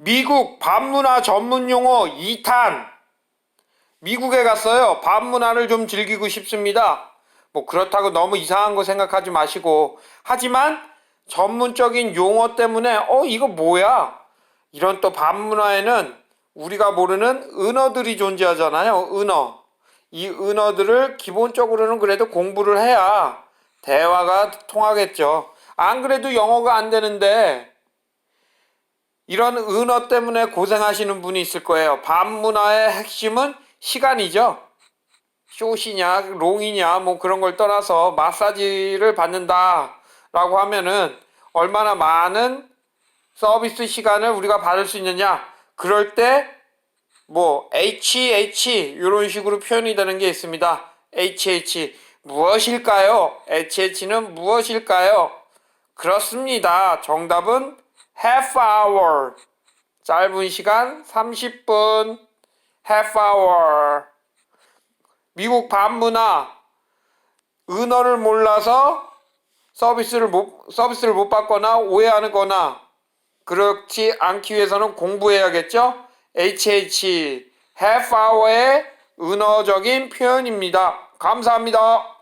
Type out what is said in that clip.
미국 반문화 전문 용어 2탄. 미국에 갔어요. 반문화를 좀 즐기고 싶습니다. 뭐 그렇다고 너무 이상한 거 생각하지 마시고. 하지만 전문적인 용어 때문에 어 이거 뭐야? 이런 또 반문화에는 우리가 모르는 은어들이 존재하잖아요. 은어. 이 은어들을 기본적으로는 그래도 공부를 해야 대화가 통하겠죠. 안 그래도 영어가 안 되는데 이런 은어 때문에 고생하시는 분이 있을 거예요. 반문화의 핵심은 시간이죠. 숏이냐, 롱이냐, 뭐 그런 걸 떠나서 마사지를 받는다라고 하면은 얼마나 많은 서비스 시간을 우리가 받을 수 있느냐. 그럴 때 뭐 HH 이런 식으로 표현이 되는 게 있습니다. HH 무엇일까요? HH는 무엇일까요? 그렇습니다. 정답은 half hour. 짧은 시간 30분. half hour. 미국 반문화 은어를 몰라서 서비스를 못 서비스를 못 받거나 오해하는 거나 그렇지 않기 위해서는 공부해야겠죠? HH half hour의 은어적인 표현입니다. 감사합니다.